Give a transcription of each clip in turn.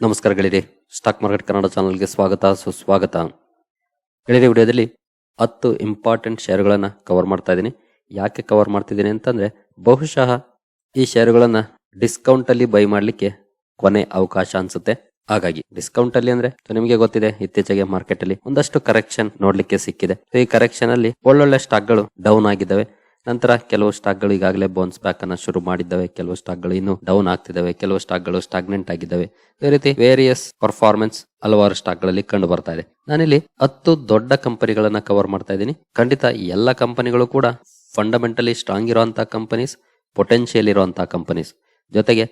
ನಮಸ್ಕಾರ stock market Kannada ಚಾನಲ್ಗೆ ಸ್ವಾಗತ, ಸುಸ್ವಾಗತ. ಗೆಳೆಯರಿ ವಿಡಿಯೋದಲ್ಲಿ ಹತ್ತು ಇಂಪಾರ್ಟೆಂಟ್ ಶೇರ್ಗಳನ್ನು ಕವರ್ ಮಾಡ್ತಾ ಇದ್ದೀನಿ. ಯಾಕೆ ಕವರ್ ಮಾಡ್ತಿದ್ದೀನಿ ಅಂತಂದರೆ, ಬಹುಶಃ ಈ ಶೇರುಗಳನ್ನು ಡಿಸ್ಕೌಂಟ್ ಅಲ್ಲಿ ಬೈ ಮಾಡ್ಲಿಕ್ಕೆ ಕೊನೆ ಅವಕಾಶ ಅನ್ಸುತ್ತೆ. ಹಾಗಾಗಿ ಡಿಸ್ಕೌಂಟ್ ಅಲ್ಲಿ ಅಂದ್ರೆ ನಿಮಗೆ ಗೊತ್ತಿದೆ, ಇತ್ತೀಚೆಗೆ ಮಾರ್ಕೆಟ್ ಅಲ್ಲಿ ಒಂದಷ್ಟು ಕರೆಕ್ಷನ್ ನೋಡ್ಲಿಕ್ಕೆ ಸಿಕ್ಕಿದೆ. ಈ ಕರೆಕ್ಷನ್ ಅಲ್ಲಿ ಒಳ್ಳೊಳ್ಳೆ ಸ್ಟಾಕ್ಗಳು ಡೌನ್ ಆಗಿದ್ದಾವೆ. ನಂತರ ಕೆಲವು ಸ್ಟಾಕ್ಗಳು ಈಗಾಗಲೇ ಬೌನ್ಸ್ ಬ್ಯಾಕ್ ಅನ್ನ ಶುರು ಮಾಡಿದ್ದಾವೆ, ಕೆಲವು ಸ್ಟಾಕ್ಗಳು ಇನ್ನು ಡೌನ್ ಆಗ್ತಿದ್ದಾವೆ, ಕೆಲವು ಸ್ಟಾಕ್ಗಳು ಸ್ಟಾಗ್ನೆಂಟ್ ಆಗಿದ್ದಾವೆ. ಅದೇ ರೀತಿ ವೇರಿಯಸ್ ಪರ್ಫಾರ್ಮೆನ್ಸ್ ಹಲವಾರು ಸ್ಟಾಕ್ಗಳಲ್ಲಿ ಕಂಡು ಬರ್ತಾ ಇದೆ. ನಾನಿಲ್ಲಿ ಹತ್ತು ದೊಡ್ಡ ಕಂಪನಿಗಳನ್ನ ಕವರ್ ಮಾಡ್ತಾ ಇದ್ದೀನಿ. ಖಂಡಿತ ಎಲ್ಲ ಕಂಪನಿಗಳು ಕೂಡ ಫಂಡಮೆಂಟಲಿ ಸ್ಟ್ರಾಂಗ್ ಇರುವಂತಹ ಕಂಪನೀಸ್ ಪೊಟೆನ್ಷಿಯಲ್ ಇರುವಂತಹ ಕಂಪನೀಸ್ ಜೊತೆಗೆ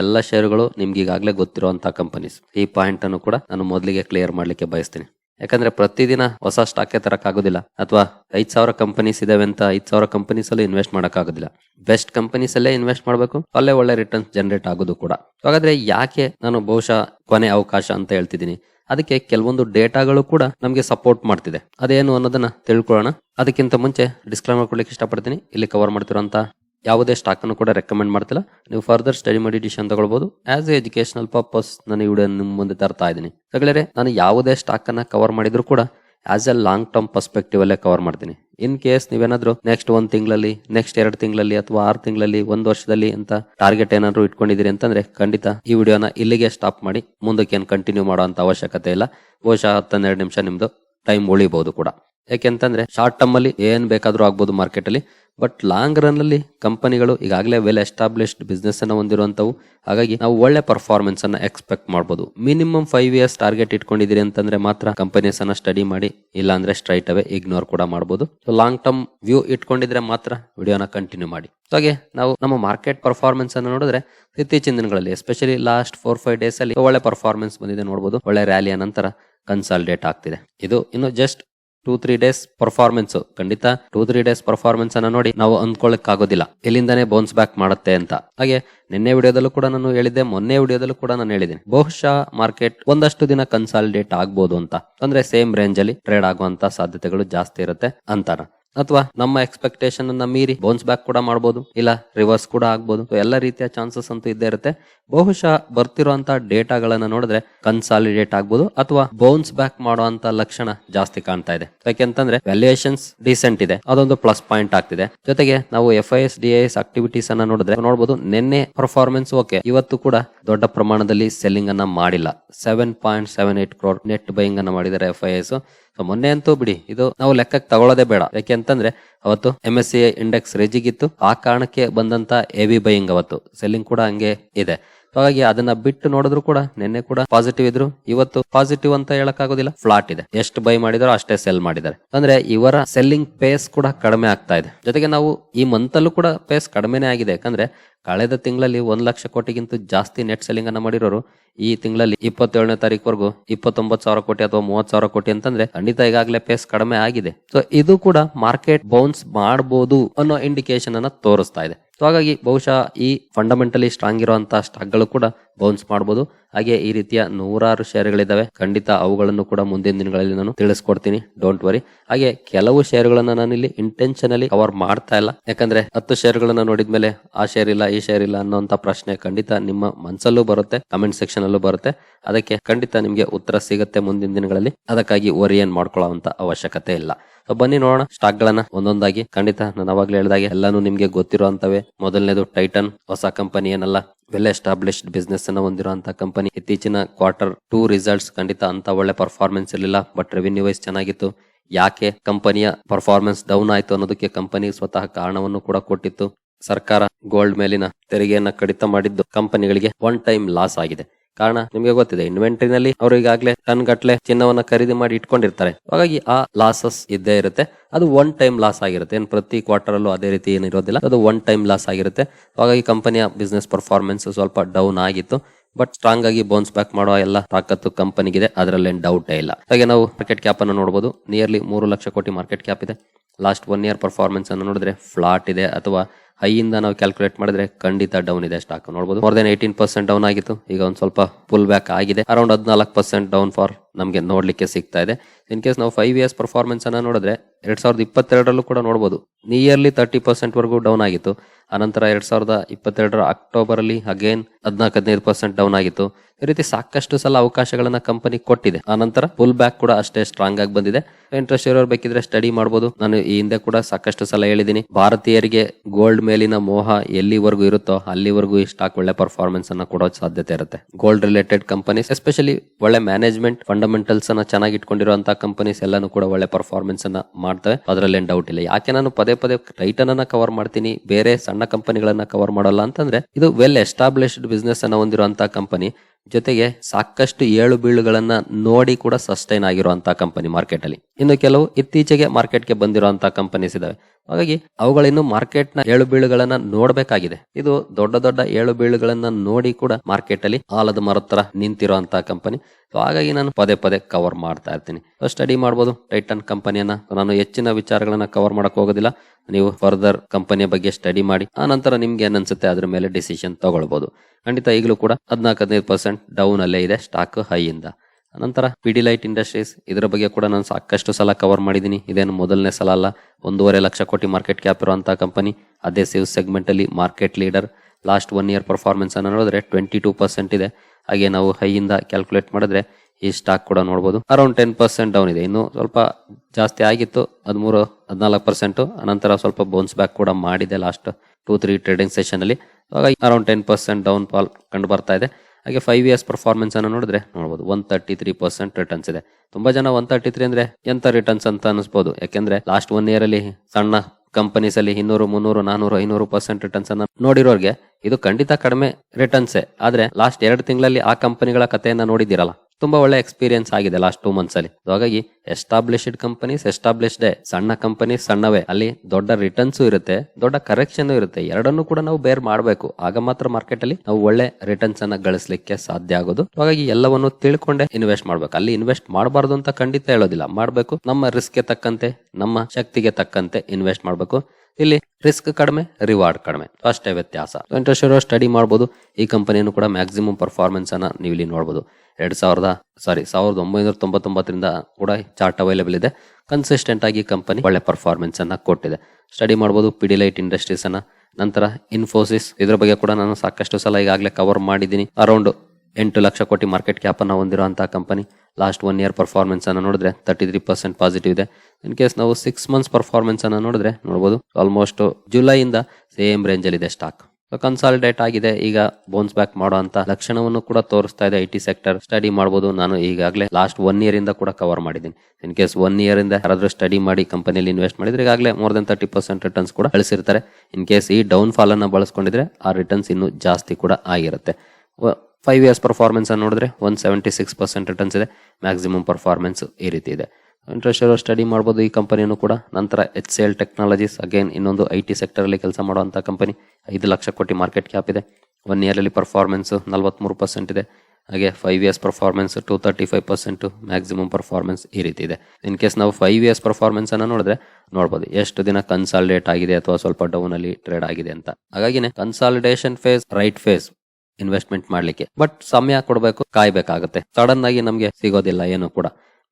ಎಲ್ಲ ಶೇರುಗಳು ನಿಮ್ಗೆ ಈಗಾಗಲೇ ಗೊತ್ತಿರುವಂತಹ ಕಂಪನೀಸ್ ಈ ಪಾಯಿಂಟ್ ಅನ್ನು ಕೂಡ ನಾನು ಮೊದಲಿಗೆ ಕ್ಲಿಯರ್ ಮಾಡ್ಲಿಕ್ಕೆ ಬಯಸ್ತೀನಿ. ಯಾಕಂದ್ರೆ ಪ್ರತಿದಿನ ಹೊಸ ಸ್ಟಾಕ್ ತರಕ್ ಆಗೋದಿಲ್ಲ ಅಥವಾ ಐದ್ ಸಾವಿರ ಕಂಪನೀಸ್ ಇದಾವೆ ಅಂತ ಐದ್ ಸಾವಿರ ಕಂಪನೀಸ್ ಅಲ್ಲಿ ಇನ್ವೆಸ್ಟ್ ಮಾಡಕ್ ಆಗೋದಿಲ್ಲ ಬೆಸ್ಟ್ ಕಂಪನೀಸ್ ಅಲ್ಲೇ ಇನ್ವೆಸ್ಟ್ ಮಾಡಬೇಕು. ಅಲ್ಲೇ ಒಳ್ಳೆ ರಿಟರ್ನ್ಸ್ ಜನರೇಟ್ ಆಗೋದು ಕೂಡ. ಹಾಗಾದ್ರೆ ಯಾಕೆ ನಾನು ಬಹುಶಃ ಕೊನೆ ಅವಕಾಶ ಅಂತ ಹೇಳ್ತಿದ್ದೀನಿ. ಅದಕ್ಕೆ ಕೆಲವೊಂದು ಡೇಟಾಗಳು ಕೂಡ ನಮಗೆ ಸಪೋರ್ಟ್ ಮಾಡ್ತಿದೆ. ಅದೇನು ಅನ್ನೋದನ್ನ ತಿಳ್ಕೊಳ್ಳೋಣ. ಅದಕ್ಕಿಂತ ಮುಂಚೆ ಡಿಸ್ಕ್ಲೈಮರ್ ಕೊಡ್ಲಿಕ್ಕೆ ಇಷ್ಟಪಡ್ತೀನಿ. ಇಲ್ಲಿ ಕವರ್ ಮಾಡ್ತಿರೋಂತ ಯಾವುದೇ ಸ್ಟಾಕ್ ಅನ್ನು ಕೂಡ ರೆಕಮೆಂಡ್ ಮಾಡ್ತಿಲ್ಲ. ನೀವು ಫರ್ದರ್ ಸ್ಟಡಿ ಮಾಡಿ ಡಿಸಿಷನ್ ತಗೊಳ್ಬಹುದು ಆಸ್ ಎ ಎಜುಕೇಶನಲ್ ಪರ್ಪಸ್ ನಾನು ಈ ವಿಡಿಯೋ ನಿಮ್ಮ ಮುಂದೆ ತರ್ತಾ ಇದ್ದೀನಿ. ತಗೊಳ್ಳಿರೆ ನಾನು ಯಾವುದೇ ಸ್ಟಾಕ್ ಅನ್ನ ಕವರ್ ಮಾಡಿದ್ರು ಕೂಡ as a long term perspective ಅಲ್ಲೇ ಕವರ್ ಮಾಡ್ತೀನಿ. ಇನ್ ಕೇಸ್ ನೀವೇನಾದ್ರೂ ನೆಕ್ಸ್ಟ್ ಒಂದ್ ತಿಂಗಳಲ್ಲಿ ನೆಕ್ಸ್ಟ್ ಎರಡು ತಿಂಗಳಲ್ಲಿ ಅಥವಾ ಆರು ತಿಂಗಳಲ್ಲಿ, ಒಂದು ವರ್ಷದಲ್ಲಿ ಅಂತ ಟಾರ್ಗೆಟ್ ಏನಾದ್ರು ಇಟ್ಕೊಂಡಿದ್ದೀರಿ ಅಂತಂದ್ರೆ ಖಂಡಿತ ಈ ವಿಡಿಯೋನ ಇಲ್ಲಿಗೆ ಸ್ಟಾಪ್ ಮಾಡಿ ಮುಂದಕ್ಕೆ ಏನು ಕಂಟಿನ್ಯೂ ಮಾಡುವಂತ ಅವಶ್ಯಕತೆ ಇಲ್ಲ. ಬಹುಶಃ ಹತ್ತನ್ನೆರಡು ನಿಮಿಷ ನಿಮ್ದು ಟೈಮ್ ಉಳಿಬಹುದು ಕೂಡ. ಯಾಕೆಂತಂದ್ರೆ ಶಾರ್ಟ್ ಟರ್ಮ್ ಅಲ್ಲಿ ಏನ್ ಬೇಕಾದ್ರೂ ಆಗ್ಬೋದು ಮಾರ್ಕೆಟ್ ಅಲ್ಲಿ. ಬಟ್ ಲಾಂಗ್ ರನ್ ಅಲ್ಲಿ ಕಂಪನಿಗಳು ಈಗಾಗಲೇ ವೆಲ್ ಎಸ್ಟಾಬ್ಲಿಷ್ಡ್ ಬಿಸ್ನೆಸ್ ಅನ್ನು ಹೊಂದಿರುವಂತವು ಹಾಗಾಗಿ ನಾವು ಒಳ್ಳೆ ಪರ್ಫಾರ್ಮೆನ್ಸ್ ಅನ್ನ ಎಕ್ಸ್ಪೆಕ್ಟ್ ಮಾಡಬಹುದು ಮಿನಿಮಮ್ ಫೈವ್ ಇಯರ್ಸ್ ಟಾರ್ಗೆಟ್ ಇಟ್ಕೊಂಡಿದ್ದೀರಿ ಅಂತಂದ್ರೆ ಮಾತ್ರ ಕಂಪನೀಸ್ ಅನ್ನ ಸ್ಟಡಿ ಮಾಡಿ ಇಲ್ಲ ಅಂದ್ರೆ ಸ್ಟ್ರೈಟ್ ಅವೇ ಇಗ್ನೋರ್ ಕೂಡ ಮಾಡಬಹುದು ಲಾಂಗ್ ಟರ್ಮ್ ವ್ಯೂ ಇಟ್ಕೊಂಡಿದ್ರೆ ಮಾತ್ರ ವಿಡಿಯೋನ ಕಂಟಿನ್ಯೂ ಮಾಡಿ. ಹಾಗೆ ನಾವು ನಮ್ಮ ಮಾರ್ಕೆಟ್ ಪರ್ಫಾರ್ಮೆನ್ಸ್ ಅನ್ನು ನೋಡಿದ್ರೆ ಇತ್ತೀಚಿನ ದಿನಗಳಲ್ಲಿ especially last four five days ಅಲ್ಲಿ, ಒಳ್ಳೆ ಪರ್ಫಾರ್ಮೆನ್ಸ್ ಬಂದಿದೆ ನೋಡಬಹುದು ಒಳ್ಳೆ ರ್ಯಾಲಿಯ ನಂತರ ಕನ್ಸಾಲ್ಡೇಟ್ ಆಗ್ತಿದೆ. ಇದು ಇನ್ನು just two three days performance ಖಂಡಿತ ಟೂ ತ್ರೀ ಡೇಸ್ ಪರ್ಫಾರ್ಮೆನ್ಸ್ ಅನ್ನ ನೋಡಿ ನಾವು ಅಂದ್ಕೊಳ್ಳಕ್ ಆಗೋದಿಲ್ಲ ಎಲ್ಲಿಂದಾನೇ ಬೌನ್ಸ್ ಬ್ಯಾಕ್ ಮಾಡುತ್ತೆ ಅಂತ. ಹಾಗೆ ನಿನ್ನೆ ವಿಡಿಯೋದಲ್ಲೂ ಕೂಡ ನಾನು ಹೇಳಿದ್ದೆ, ಮೊನ್ನೆ ವಿಡಿಯೋದಲ್ಲೂ ಕೂಡ ನಾನು ಹೇಳಿದ್ದೀನಿ. ಬಹುಶಃ ಮಾರ್ಕೆಟ್ ಒಂದಷ್ಟು ದಿನ ಕನ್ಸಾಲಿಡೇಟ್ ಆಗ್ಬೋದು ಅಂತ. ಅಂದ್ರೆ ಸೇಮ್ ರೇಂಜ್ ಅಲ್ಲಿ ಟ್ರೇಡ್ ಆಗುವಂತ ಸಾಧ್ಯತೆಗಳು ಜಾಸ್ತಿ ಇರುತ್ತೆ ಅಂತಾರ ಅಥವಾ ನಮ್ಮ ಎಕ್ಸ್ಪೆಕ್ಟೇಷನ್ ಅನ್ನ ಮೀರಿ ಬೌನ್ಸ್ ಬ್ಯಾಕ್ ಕೂಡ ಮಾಡಬಹುದು ಇಲ್ಲ ರಿವರ್ಸ್ ಕೂಡ ಆಗ್ಬೋದು. So, ಎಲ್ಲ ರೀತಿಯ ಚಾನ್ಸಸ್ ಅಂತೂ ಇದ್ದೇ ಇರುತ್ತೆ. ಬಹುಶಃ ಬರ್ತಿರುವಂತಹ ಡೇಟಾಗಳನ್ನ ನೋಡಿದ್ರೆ ಕನ್ಸಾಲಿಡೇಟ್ ಆಗ್ಬೋದು ಅಥವಾ ಬೌನ್ಸ್ ಬ್ಯಾಕ್ ಮಾಡುವಂತ ಲಕ್ಷಣ ಜಾಸ್ತಿ ಕಾಣ್ತಾ ಇದೆ. ಯಾಕೆಂತಂದ್ರೆ ವ್ಯಾಲ್ಯೂಯೇಷನ್ಸ್ ಡಿಸೆಂಟ್ ಇದೆ. ಅದೊಂದು ಪ್ಲಸ್ ಪಾಯಿಂಟ್ ಆಗ್ತಿದೆ. ಜೊತೆಗೆ ನಾವು F I S D S activities ಅನ್ನ ನೋಡಿದ್ರೆ ನೋಡಬಹುದು ನಿನ್ನೆ ಪರ್ಫಾರ್ಮೆನ್ಸ್ ಓಕೆ ಇವತ್ತು ಕೂಡ ದೊಡ್ಡ ಪ್ರಮಾಣದಲ್ಲಿ ಸೆಲ್ಲಿಂಗ್ ಅನ್ನ ಮಾಡಿಲ್ಲ. Seven point seven eight crore net buying ಅನ್ನ ಮಾಡಿದ್ದಾರೆ ಎಫ್ ಐ ಎಸ್ ಸೊ ಮೊನ್ನೆ ಅಂತೂ ಬಿಡಿ, ಇದು ನಾವು ಲೆಕ್ಕಕ್ಕೆ ತಗೊಳ್ಳೋದೇ ಬೇಡ. ಯಾಕೆ ಅಂತಂದ್ರೆ, ಅವತ್ತು ಎಂ ಎಸ್ ಸಿ ಇಂಡೆಕ್ಸ್ ರೇಜಿಗಿತ್ತು ಆ ಕಾರಣಕ್ಕೆ ಬಂದಂತ ಹೆವಿ ಬೈಯಿಂಗ್ ಅವತ್ತು. ಸೆಲ್ಲಿಂಗ್ ಕೂಡ ಹಂಗೆ ಇದೆ. ಹಾಗಾಗಿ ಅದನ್ನ ಬಿಟ್ಟು ನೋಡಿದ್ರು ಕೂಡ, ನಿನ್ನೆ ಕೂಡ ಪಾಸಿಟಿವ್ ಇದ್ರು. ಇವತ್ತು ಪಾಸಿಟಿವ್ ಅಂತ ಹೇಳಕ್ ಆಗೋದಿಲ್ಲ ಫ್ಲಾಟ್ ಇದೆ. ಎಷ್ಟು ಬೈ ಮಾಡಿದಾರೋ ಅಷ್ಟೇ ಸೆಲ್ ಮಾಡಿದ್ದಾರೆ. ಅಂದ್ರೆ ಇವರ ಸೆಲ್ಲಿಂಗ್ ಪೇಸ್ ಕೂಡ ಕಡಿಮೆ ಆಗ್ತಾ ಇದೆ. ಜೊತೆಗೆ ನಾವು ಈ ಮಂತ್ ಅಲ್ಲೂ ಕೂಡ ಪೇಸ್ ಕಡಿಮೆನೇ ಆಗಿದೆ. ಯಾಕಂದ್ರೆ ಕಳೆದ ತಿಂಗಳಲ್ಲಿ ಒಂದ್ ಲಕ್ಷ ಕೋಟಿಗಿಂತ ಜಾಸ್ತಿ ನೆಟ್ ಸೆಲ್ಲಿಂಗ್ ಅನ್ನ ಮಾಡಿರೋರು ಈ ತಿಂಗಳಲ್ಲಿ ಇಪ್ಪತ್ತೇಳನೇ ತಾರೀಕುವರೆಗೂ ಇಪ್ಪತ್ತೊಂಬತ್ತು ಸಾವಿರ ಕೋಟಿ ಅಥವಾ ಮೂವತ್ ಸಾವಿರ ಕೋಟಿ ಅಂತಂದ್ರೆ ಖಂಡಿತ ಈಗಾಗಲೇ ಪೇಸ್ ಕಡಿಮೆ ಆಗಿದೆ. ಸೊ ಇದು ಕೂಡ ಮಾರ್ಕೆಟ್ ಬೌನ್ಸ್ ಮಾಡಬಹುದು ಅನ್ನೋ ಇಂಡಿಕೇಶನ್ ಅನ್ನ ತೋರಿಸ್ತಾ ಇದೆ. ಸೊ ಹಾಗಾಗಿ ಬಹುಶಃ ಈ ಫಂಡಮೆಂಟಲಿ ಸ್ಟ್ರಾಂಗ್ ಇರುವಂತಹ ಸ್ಟಾಕ್ಗಳು ಕೂಡ ಬೌನ್ಸ್ ಮಾಡಬಹುದು ಹಾಗೆ ಈ ರೀತಿಯ ನೂರಾರು ಶೇರ್ಗಳಿದ್ದಾವೆ ಖಂಡಿತ ಅವುಗಳನ್ನು ಕೂಡ ಮುಂದಿನ ದಿನಗಳಲ್ಲಿ ನಾನು ತಿಳಿಸ್ಕೊಡ್ತೀನಿ. ಡೋಂಟ್ ವರಿ ಹಾಗೆ ಕೆಲವು ಶೇರ್ಗಳನ್ನ ನಾನು ಇಲ್ಲಿ ಇಂಟೆನ್ಷನಲಿ ಕವರ್ ಮಾಡ್ತಾ ಇಲ್ಲ. ಯಾಕಂದ್ರೆ ಹತ್ತು ನೋಡಿದ ಮೇಲೆ ಆ ಶೇರ್ ಇಲ್ಲ, ಈ ಶೇರ್ ಇಲ್ಲ ಅನ್ನೋಂತ ಪ್ರಶ್ನೆ ಖಂಡಿತ ನಿಮ್ಮ ಮನಸ್ಸಲ್ಲೂ ಬರುತ್ತೆ ಕಮೆಂಟ್ ಸೆಕ್ಷನ್ ಅಲ್ಲೂ ಬರುತ್ತೆ. ಅದಕ್ಕೆ ಖಂಡಿತ ನಿಮಗೆ ಉತ್ತರ ಸಿಗುತ್ತೆ ಮುಂದಿನ ದಿನಗಳಲ್ಲಿ. ಅದಕ್ಕಾಗಿ ವರಿ ಏನ್ ಮಾಡ್ಕೊಳ್ಳುವಂತ ಅವಶ್ಯಕತೆ ಇಲ್ಲ. ಬನ್ನಿ ನೋಡೋಣ ಸ್ಟಾಕ್ ಗಳನ್ನ ಒಂದೊಂದಾಗಿ. ಖಂಡಿತ ನಾನು ಅವಾಗ್ಲೇ ಹೇಳಿದಾಗೆ, ಎಲ್ಲಾನು ನಿಮ್ಗೆ ಗೊತ್ತಿರುವಂತವೆ ಮೊದಲನೇದು ಟೈಟನ್ ಹೊಸ ಕಂಪನಿ ಏನಲ್ಲ ವೆಲ್ ಎಸ್ಟಾಬ್ಲಿಷ್ಡ್ ಬಿಸ್ನೆಸ್ ಅನ್ನ ಹೊಂದಿರುವಂತ ಕಂಪನಿ ಇತ್ತೀಚಿನ ಕ್ವಾರ್ಟರ್ ಟೂ ರಿಸಲ್ಟ್ಸ್ ಖಂಡಿತ ಅಂತ ಒಳ್ಳೆ ಪರ್ಫಾರ್ಮೆನ್ಸ್ ಇರಲಿಲ್ಲ ಬಟ್ ರೆವಿನ್ಯೂ ವೈಸ್ ಚೆನ್ನಾಗಿತ್ತು. ಯಾಕೆ ಕಂಪನಿಯ ಪರ್ಫಾರ್ಮೆನ್ಸ್ ಡೌನ್ ಆಯ್ತು ಅನ್ನೋದಕ್ಕೆ ಕಂಪನಿ ಸ್ವತಃ ಕಾರಣವನ್ನು ಕೂಡ ಕೊಟ್ಟಿತ್ತು. ಸರ್ಕಾರ ಗೋಲ್ಡ್ ಮೇಲಿನ ತೆರಿಗೆಯನ್ನ ಕಡಿತ ಮಾಡಿದ್ದು ಕಂಪನಿಗಳಿಗೆ ಒನ್ ಟೈಮ್ ಲಾಸ್ ಆಗಿದೆ. ಕಾರಣ ನಿಮಗೆ ಗೊತ್ತಿದೆ ಇನ್ವೆಂಟ್ರಿನಲ್ಲಿ ಅವರು ಈಗಾಗಲೇ ಟನ್ ಗಟ್ಲೆ ಚಿನ್ನವನ್ನ ಖರೀದಿ ಮಾಡಿ ಇಟ್ಕೊಂಡಿರ್ತಾರೆ. ಹಾಗಾಗಿ ಆ ಲಾಸಸ್ ಇದ್ದೇ ಇರುತ್ತೆ. ಅದು ಒನ್ ಟೈಮ್ ಲಾಸ್ ಆಗಿರುತ್ತೆ. ಏನು ಪ್ರತಿ ಕ್ವಾರ್ಟರ್ ಅಲ್ಲೂ ಅದೇ ರೀತಿ ಏನು ಇರೋದಿಲ್ಲ. ಅದು ಒನ್ ಟೈಮ್ ಲಾಸ್ ಆಗಿರುತ್ತೆ. ಹಾಗಾಗಿ ಕಂಪನಿಯ ಬಿಸ್ನೆಸ್ ಪರ್ಫಾರ್ಮೆನ್ಸ್ ಸ್ವಲ್ಪ ಡೌನ್ ಆಗಿತ್ತು. ಬಟ್ ಸ್ಟ್ರಾಂಗ್ ಆಗಿ ಬೌನ್ಸ್ ಬ್ಯಾಕ್ ಮಾಡುವ ಎಲ್ಲ ತಾಕತ್ತು ಕಂಪನಿಗಿದೆ ಅದರಲ್ಲೇನು ಡೌಟೇ ಇಲ್ಲ. ಹಾಗೆ ನಾವು ಮಾರ್ಕೆಟ್ ಕ್ಯಾಪ್ ಅನ್ನು ನೋಡಬಹುದು ನಿಯರ್ಲಿ ಮೂರು ಲಕ್ಷ ಕೋಟಿ ಮಾರ್ಕೆಟ್ ಕ್ಯಾಪ್ ಇದೆ. ಲಾಸ್ಟ್ ಒನ್ ಇಯರ್ ಪರ್ಫಾರ್ಮೆನ್ಸ್ ಅನ್ನು ನೋಡಿದ್ರೆ ಫ್ಲಾಟ್ ಇದೆ. ಅಥವಾ ಹೈಯಿಂದ ನಾವು ಕ್ಯಾಲ್ಕುಲೇಟ್ ಮಾಡಿದ್ರೆ ಖಂಡಿತ ಡೌನ್ ಇದೆ ಸ್ಟಾಕ್ ನೋಡಬಹುದು more than eighteen percent down ಆಗಿತ್ತು. ಈಗ ಒಂದ್ ಸ್ವಲ್ಪ ಪುಲ್ ಬ್ಯಾಕ್ ಆಗಿದೆ. ಅರೌಂಡ್ ಹದಿನಾಲ್ಕು ಪರ್ಸೆಂಟ್ ಡೌನ್ ಫಾರ್ ನಮಗೆ ನೋಡಲಿಕ್ಕೆ ಸಿಗ್ತಾ ಇದೆ. ಇನ್ ಕೇಸ್ ನಾವು ಫೈವ್ ಇಯರ್ಸ್ ಪರ್ಫಾರ್ಮೆನ್ಸ್ ಅನ್ನ ನೋಡಿದ್ರೆ ಎರಡ್ ಸಾವಿರದ ಇಪ್ಪತ್ತೆರಡರಲ್ಲೂ ಕೂಡ ನೋಡಬಹುದು ನಿಯರ್ಲಿ ತರ್ಟಿ ಪರ್ಸೆಂಟ್ ವರೆಗೂ ಡೌನ್ ಆಗಿತ್ತು. ಅನಂತರ ಎರಡ್ ಸಾವಿರದ ಇಪ್ಪತ್ತೆರಡರ ಅಕ್ಟೋಬರ್ ಅಲ್ಲಿ ಅಗೇನ್ ಹದಿನಾಲ್ಕು, ಹದಿನೈದು ಪರ್ಸೆಂಟ್ ಡೌನ್ ಆಗಿತ್ತು. ಈ ರೀತಿ ಸಾಕಷ್ಟು ಸಲ ಅವಕಾಶಗಳನ್ನ ಕಂಪನಿ ಕೊಟ್ಟಿದೆ. ಆನಂತರ ಫುಲ್ ಬ್ಯಾಕ್ ಕೂಡ ಅಷ್ಟೇ ಸ್ಟ್ರಾಂಗ್ ಆಗಿ ಬಂದಿದೆ. ಇಂಟ್ರೆಸ್ಟ್ ಇರೋರು ಬೇಕಿದ್ರೆ ಸ್ಟಡಿ ಮಾಡಬಹುದು ನಾನು ಈ ಹಿಂದೆ ಕೂಡ ಸಾಕಷ್ಟು ಸಲ ಹೇಳಿದ್ದೀನಿ ಭಾರತೀಯರಿಗೆ ಗೋಲ್ಡ್ ಮೇಲಿನ ಮೋಹ ಎಲ್ಲಿವರೆಗೂ ಇರುತ್ತೋ ಅಲ್ಲಿವರೆಗೂ ಈ ಸ್ಟಾಕ್ ಒಳ್ಳೆ ಪರ್ಫಾರ್ಮೆನ್ಸ್ ಅನ್ನ ಕೊಡೋ ಸಾಧ್ಯತೆ ಇರುತ್ತೆ. ಗೋಲ್ಡ್ ರಿಲೇಟೆಡ್ ಕಂಪನೀಸ್ ಎಸ್ಪೆಷಲಿ ಒಳ್ಳೆ ಮ್ಯಾನೇಜ್ಮೆಂಟ್ ಫಂಡಮೆಂಟಲ್ಸ್ ಅನ್ನ ಚೆನ್ನಾಗಿ ಇಟ್ಕೊಂಡಿರುವಂತಹ ಕಂಪನೀಸ್ ಎಲ್ಲಾನು ಕೂಡ ಒಳ್ಳೆ ಪರ್ಫಾರ್ಮೆನ್ಸ್ ಅನ್ನ ಮಾಡ್ತವೆ. ಅದರಲ್ಲಿ ಡೌಟ್ ಇಲ್ಲ. ಯಾಕೆ ನಾನು ಪದೇ ಪದೇ ಟೈಟನ್ ಅನ್ನ ಕವರ್ ಮಾಡ್ತೀನಿ, ಬೇರೆ ಸಣ್ಣ ಕಂಪನಿಗಳನ್ನ ಕವರ್ ಮಾಡಲ್ಲ ಅಂತಂದ್ರೆ ಇದು ವೆಲ್ ಎಸ್ಟಾಬ್ಲಿಷ್ಡ್ ಬಿಸ್ನೆಸ್ ಅನ್ನ ಹೊಂದಿರುವಂತಹ ಕಂಪನಿ ಜೊತೆಗೆ ಸಾಕಷ್ಟು ಏಳು ಬೀಳುಗಳನ್ನ ನೋಡಿ ಕೂಡ ಸಸ್ಟೈನ್ ಆಗಿರುವಂತಹ ಕಂಪನಿ ಮಾರ್ಕೆಟ್ ಅಲ್ಲಿ. ಇನ್ನು ಕೆಲವು ಇತ್ತೀಚೆಗೆ ಮಾರ್ಕೆಟ್ಗೆ ಬಂದಿರುವಂತಹ ಕಂಪನೀಸ್ ಇದಾವೆ. ಹಾಗಾಗಿ ಅವುಗಳಿನ್ನು ಮಾರ್ಕೆಟ್ನ ಏಳು ಬೀಳುಗಳನ್ನ ನೋಡಬೇಕಾಗಿದೆ. ಇದು ದೊಡ್ಡ ದೊಡ್ಡ ಏಳು ಬೀಳುಗಳನ್ನ ನೋಡಿ ಕೂಡ ಮಾರ್ಕೆಟ್ ಅಲ್ಲಿ ಆಲದ ಮರದ ತರ ನಿಂತಿರುವಂತಹ ಕಂಪನಿ ಹಾಗಾಗಿ ನಾನು ಪದೇ ಪದೇ ಕವರ್ ಮಾಡ್ತಾ ಇರ್ತೀನಿ. ಸ್ಟಡಿ ಮಾಡಬಹುದು ಟೈಟನ್ ಕಂಪನಿಯನ್ನ ನಾನು ಹೆಚ್ಚಿನ ವಿಚಾರಗಳನ್ನ ಕವರ್ ಮಾಡಕ್ ಹೋಗೋದಿಲ್ಲ. ನೀವು ಫರ್ದರ್ ಕಂಪನಿಯ ಬಗ್ಗೆ ಸ್ಟಡಿ ಮಾಡಿ. ಆ ನಂತರ ನಿಮ್ಗೆ ಏನ್ ಅನ್ಸುತ್ತೆ ಅದ್ರ ಮೇಲೆ ಡಿಸಿಷನ್ ತಗೊಳ್ಬಹುದು ಖಂಡಿತ ಈಗಲೂ ಕೂಡ ಹದಿನಾಲ್ಕು ಹದಿನೈದು ಪರ್ಸೆಂಟ್ ಡೌನ್ ಅಲ್ಲೇ ಇದೆ ಸ್ಟಾಕ್ ಹೈ ಇಂದ. ನಂತರ ಪಿಡಿಲೈಟ್ ಇಂಡಸ್ಟ್ರೀಸ್ ಇದರ ಬಗ್ಗೆ ಕೂಡ ನಾನು ಸಾಕಷ್ಟು ಸಲ ಕವರ್ ಮಾಡಿದ್ದೀನಿ. ಇದೇನು ಮೊದಲನೇ ಸಲ ಅಲ್ಲ, ಒಂದೂವರೆ ಲಕ್ಷ ಕೋಟಿ ಮಾರ್ಕೆಟ್ ಕ್ಯಾಪ್ ಇರುವಂತಹ ಕಂಪನಿ ಅದೇ ಸೇವ್ ಸೆಗ್ಮೆಂಟ್ ಅಲ್ಲಿ market leader last one year performance ಅನ್ನು ನೋಡಿದ್ರೆ ಟ್ವೆಂಟಿ ಟೂ ಪರ್ಸೆಂಟ್ ಇದೆ. ಹಾಗೆ ನಾವು ಹೈಯಿಂದ ಕ್ಯಾಲ್ಕುಲೇಟ್ ಮಾಡಿದ್ರೆ ಈ ಸ್ಟಾಕ್ ಕೂಡ ನೋಡಬಹುದು ಅರೌಂಡ್ ಟೆನ್ ಪರ್ಸೆಂಟ್ ಡೌನ್ ಇದೆ. ಇನ್ನು ಸ್ವಲ್ಪ ಜಾಸ್ತಿ ಆಗಿತ್ತು, ಹದಿಮೂರು, ಹದಿನಾಲ್ಕು ಪರ್ಸೆಂಟ್ ಅನಂತರ ಸ್ವಲ್ಪ ಬೌನ್ಸ್ ಬ್ಯಾಕ್ ಕೂಡ ಮಾಡಿದೆ last two three trading session ಅಲ್ಲಿ. Around ten percent down fall ಕಂಡು ಬರ್ತಾ ಇದೆ. ಹಾಗೆ ಫೈವ್ ಇಯರ್ಸ್ ಪರ್ಫಾರ್ಮೆನ್ಸ್ ಅನ್ನು ನೋಡಿದ್ರೆ ನೋಡಬಹುದು one thirty three percent returns ಇದೆ. ತುಂಬಾ ಜನ ಒನ್ ತರ್ಟಿ ತ್ರೀ ಅಂದ್ರೆ ಎಂತ ರಿಟರ್ನ್ಸ್ ಅಂತ ಅನಿಸ್ಬೋದು. ಯಾಕೆಂದ್ರೆ ಲಾಸ್ಟ್ ಒನ್ ಇಯರ್ ಅಲ್ಲಿ ಸಣ್ಣ ಕಂಪನೀಸ್ ಅಲ್ಲಿ ಇನ್ನೂರು, ಮುನ್ನೂರು, ನಾನೂರು, ಐನೂರು ಪರ್ಸೆಂಟ್ ರಿಟರ್ನ್ಸ್ ಅನ್ನ ನೋಡಿರೋರ್ಗೆ ಇದು ಖಂಡಿತ ಕಡಿಮೆ ರಿಟರ್ನ್ಸ್ ಆದ್ರೆ ಲಾಸ್ಟ್ ಎರಡು ತಿಂಗಳಲ್ಲಿ ಆ ಕಂಪನಿಗಳ ಕಥೆಯನ್ನ ನೋಡಿದಿರಲ್ಲ ತುಂಬಾ ಒಳ್ಳೆ ಎಕ್ಸ್ಪೀರಿಯನ್ಸ್ ಆಗಿದೆ ಲಾಸ್ಟ್ ಟೂ ಮಂತ್ಸ್ ಅಲ್ಲಿ. ಹಾಗಾಗಿ ಎಸ್ಟಾಬ್ಲಿಷ್ಡ್ ಕಂಪನೀಸ್ ಎಸ್ಟಾಬ್ಲಿಷ್ಡ್ ಸಣ್ಣ ಕಂಪನೀಸ್ ಸಣ್ಣವೇ. ಅಲ್ಲಿ ದೊಡ್ಡ ರಿಟರ್ನ್ಸ್ ಇರುತ್ತೆ, ದೊಡ್ಡ ಕರೆಕ್ಷನ್ ಇರುತ್ತೆ. ಎರಡನ್ನೂ ಕೂಡ ನಾವು ಬೇರ್ ಮಾಡಬೇಕು. ಆಗ ಮಾತ್ರ ಮಾರ್ಕೆಟ್ ಅಲ್ಲಿ ನಾವು ಒಳ್ಳೆ ರಿಟರ್ನ್ಸ್ ಅನ್ನ ಗಳಿಸಲಿಕ್ಕೆ ಸಾಧ್ಯ ಆಗೋದು. ಹಾಗಾಗಿ ಎಲ್ಲವನ್ನು ತಿಳ್ಕೊಂಡೆ ಇನ್ವೆಸ್ಟ್ ಮಾಡ್ಬೇಕು. ಅಲ್ಲಿ ಇನ್ವೆಸ್ಟ್ ಮಾಡಬಾರ್ದು ಅಂತ ಖಂಡಿತ ಹೇಳೋದಿಲ್ಲ. ಮಾಡಬೇಕು. ನಮ್ಮ ರಿಸ್ಕ್ಗೆ ತಕ್ಕಂತೆ, ನಮ್ಮ ಶಕ್ತಿಗೆ ತಕ್ಕಂತೆ ಇನ್ವೆಸ್ಟ್ ಮಾಡಬೇಕು. ಇಲ್ಲಿ ರಿಸ್ಕ್ ಕಡಿಮೆ ರಿವಾರ್ಡ್ ಕಡಿಮೆ. ಅಷ್ಟೇ ವ್ಯತ್ಯಾಸ. ಇಂಟ್ರೆಸ್ಟ್ ಇರೋ ಸ್ಟಡಿ ಮಾಡಬಹುದು ಈ ಕಂಪನಿಯನ್ನು ಕೂಡ ಮ್ಯಾಕ್ಸಿಮಮ್ ಪರ್ಫಾರ್ಮೆನ್ಸ್ ಅನ್ನ ನೀವು ಇಲ್ಲಿ ನೋಡಬಹುದು ಎರಡ್ ಸಾವಿರದ ಸಾರಿ ಸಾವಿರದ ಒಂಬೈನೂರ ತೊಂಬತ್ತೊಂಬತ್ತರಿಂದ ಕೂಡ ಚಾರ್ಟ್ ಅವೈಲೇಬಲ್ ಇದೆ. ಕನ್ಸಿಸ್ಟೆಂಟ್ ಆಗಿ ಕಂಪನಿ ಒಳ್ಳೆ ಪರ್ಫಾರ್ಮೆನ್ಸ್ ಅನ್ನ ಕೊಟ್ಟಿದೆ. ಸ್ಟಡಿ ಮಾಡಬಹುದು ಪಿಡಿಲೈಟ್ ಇಂಡಸ್ಟ್ರೀಸ್ ಅನ್ನ. ನಂತರ ಇನ್ಫೋಸಿಸ್ ಇದ್ರ ಬಗ್ಗೆ ಕೂಡ ನಾನು ಸಾಕಷ್ಟು ಸಲ ಈಗಾಗಲೇ ಕವರ್ ಮಾಡಿದ್ದೀನಿ. ಅರೌಂಡ್ ಎಂಟು ಲಕ್ಷ ಕೋಟಿ ಮಾರ್ಕೆಟ್ ಕ್ಯಾಪ್ ಹೊಂದಿರುವಂಥ ಕಂಪನಿ ಲಾಸ್ಟ್ ಒನ್ ಇಯರ್ ಪರ್ಫಾರ್ಮೆನ್ಸನ್ನು ನೋಡಿದ್ರೆ ತರ್ಟಿ ತ್ರೀ ಪರ್ಸೆಂಟ್ ಪಾಸಿಟಿವ್ ಇದೆ. ಇನ್ ಕೇಸ್ ನಾವು ಸಿಕ್ಸ್ ಮಂತ್ಸ್ ಪರ್ಫಾರ್ಮೆನ್ಸನ್ನು ನೋಡಿದ್ರೆ ನೋಡಬಹುದು ಆಲ್ಮೋಸ್ಟ್ ಜುಲೈಯಿಂದ ಸೇಮ್ ರೇಂಜ್ ಅಲ್ಲಿ ಇದೆ ಸ್ಟಾಕ್ ಕನ್ಸಾಲಿಡೇಟ್ ಆಗಿದೆ, ಈಗ ಬೌನ್ಸ್ ಬ್ಯಾಕ್ ಮಾಡುವಂತ ಲಕ್ಷಣವನ್ನು ಕೂಡ ತೋರಿಸ್ತಾ ಇದೆ ಐ ಟಿ ಸೆಕ್ಟರ್ ಸ್ಟಡಿ ಮಾಡಬಹುದು ನಾನು ಈಗಾಗಲೇ ಲಾಸ್ಟ್ ಒನ್ ಇಯರ್ ಇಂದ ಕೂಡ ಕವರ್ ಮಾಡಿದ್ದೀನಿ. ಇನ್ ಕೇಸ್ ಒನ್ ಇಯರ್ ಇಂದ ಯಾರಾದ್ರೂ ಸ್ಟಡಿ ಮಾಡಿ ಕಂಪನಿಯಲ್ಲಿ ಇನ್ವೆಸ್ಟ್ ಮಾಡಿದ್ರೆ ಈಗಾಗಲೇ more than thirty percent returns ಕೂಡ ಗಳಿಸಿರ್ತಾರೆ. ಇನ್ ಕೇಸ್ ಈ ಡೌನ್ ಫಾಲ್ ಅನ್ನು ಬಳಸ್ಕೊಂಡಿದ್ರೆ ಆ ರಿಟರ್ನ್ಸ್ ಇನ್ನೂ ಜಾಸ್ತಿ ಕೂಡ ಆಗಿರುತ್ತೆ. ಫೈವ್ ಇಯರ್ಸ್ ಪರ್ಫಾರ್ಮೆನ್ಸ್ ಅನ್ನು ನೋಡಿದ್ರೆ one seventy six percent returns ಇದೆ. ಮ್ಯಾಕ್ಸಿಮಮ್ ಪರ್ಫಾರ್ಮೆನ್ಸ್ ಈ ರೀತಿ ಇದೆ. ಇಂಟ್ರೆಸ್ಟ್ ಇರೋ ಸ್ಟಡಿ ಮಾಡ್ಬೋದು ಈ ಕಂಪನಿಯನ್ನು ಕೂಡ. ನಂತರ H C L technologies again ಇನ್ನೊಂದು ಐ ಟಿ ಸೆಕ್ಟರಲ್ಲಿ ಕೆಲಸ ಮಾಡುವಂಥ ಕಂಪನಿ ಐದು ಲಕ್ಷ ಕೋಟಿ ಮಾರ್ಕೆಟ್ ಕ್ಯಾಪ್ ಇದೆ. ಒನ್ ಇಯರಲ್ಲಿ ಪರ್ಫಾರ್ಮೆನ್ಸ್ ನಲವತ್ಮೂರು ಪರ್ಸೆಂಟ್ ಇದೆ. ಹಾಗೆ five years performance to thirty five percent maximum performance ಈ ರೀತಿ ಇದೆ. ಇನ್ ಕೇಸ್ ನಾವು ಫೈವ್ ಇಯರ್ಸ್ ಪರ್ಫಾರ್ಮೆನ್ಸ್ ಅನ್ನು ನೋಡಿದ್ರೆ ನೋಡಬಹುದು ಎಷ್ಟು ದಿನ ಕನ್ಸಾಲಿಡೇಟ್ ಆಗಿದೆ ಅಥವಾ ಸ್ವಲ್ಪ ಡೌನ್ ಅಲ್ಲಿ ಟ್ರೇಡ್ ಆಗಿದೆ ಅಂತ. ಹಾಗಾಗಿನೇ consolidation phase right phase investment ಮಾಡ್ಲಿಕ್ಕೆ. ಬಟ್ ಸಮಯ ಕೊಡಬೇಕು, ಕಾಯ್ಬೇಕಾಗುತ್ತೆ. ಸಡನ್ ಆಗಿ ನಮ್ಗೆ ಸಿಗೋದಿಲ್ಲ ಏನು ಕೂಡ.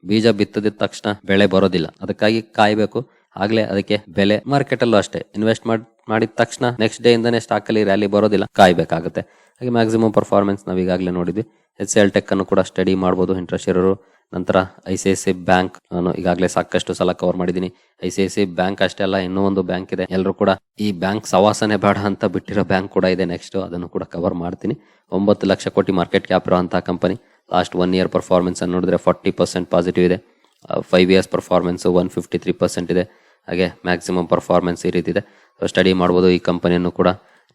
ಬೀಜ ಬಿತ್ತದಿದ ತಕ್ಷಣ ಬೆಳೆ ಬರೋದಿಲ್ಲ. ಅದಕ್ಕಾಗಿ ಕಾಯ್ಬೇಕು. ಆಗ್ಲೇ ಅದಕ್ಕೆ ಬೆಲೆ ಮಾರ್ಕೆಟ್ ಅಲ್ಲೂ ಅಷ್ಟೇ. ಇನ್ವೆಸ್ಟ್ ಮಾಡ್, ಮಾಡಿದ ತಕ್ಷಣ ನೆಕ್ಸ್ಟ್ ಡೇ ಇಂದಾನೆ ಸ್ಟಾಕ್ ಅಲ್ಲಿ ರ್ಯಾಲಿ ಬರೋದಿಲ್ಲ. ಕಾಯ್ಬೇಕಾಗುತ್ತೆ. ಹಾಗೆ ಮ್ಯಾಕ್ಸಿಮಮ್ ಪರ್ಫಾರ್ಮೆನ್ಸ್ ನಾವೀಗಾಗಲೇ ನೋಡಿದ್ವಿ. ಎಚ್ ಎಲ್ ಟೆಕ್ ಅನ್ನು ಕೂಡ ಸ್ಟಡಿ ಮಾಡಬಹುದು ಇಂಟ್ರೆಸ್ಟ್ ಇರೋರು. ನಂತರ I C I C bank. ನಾನು ಈಗಾಗಲೇ ಸಾಕಷ್ಟು ಸಲ ಕವರ್ ಮಾಡಿದ್ದೀನಿ. I C I C bank ಅಷ್ಟೇ ಅಲ್ಲ, ಇನ್ನೂ ಒಂದು ಬ್ಯಾಂಕ್ ಇದೆ. ಎಲ್ಲರೂ ಕೂಡ ಈ ಬ್ಯಾಂಕ್ ಸವಾಸನೆ ಬೇಡ ಅಂತ ಬಿಟ್ಟಿರೋ ಬ್ಯಾಂಕ್ ಕೂಡ ಇದೆ ನೆಕ್ಸ್ಟ್ ಅದನ್ನು ಕೂಡ ಕವರ್ ಮಾಡ್ತೀನಿ. ಒಂಬತ್ತು ಲಕ್ಷ ಕೋಟಿ ಮಾರ್ಕೆಟ್ ಕ್ಯಾಪ್ ಇರುವಂತಹ company last one year performance ಅನ್ನು ನೋಡಿದ್ರೆ ಫಾರ್ಟಿ ಪರ್ಸೆಂಟ್ ಪಾಸಿಟಿವ್ ಇದೆ. Five years performance one fifty three percent ಇದೆ. ಹಾಗೆ ಮ್ಯಾಕ್ಸಿಮಮ್ ಪರ್ಫಾರ್ಮೆನ್ಸ್ ಈ ರೀತಿ ಇದೆ. ಸ್ಟಡಿ ಮಾಡ್ಬೋದು ಈ ಕಂಪನಿಯನ್ನು ಕೂಡ.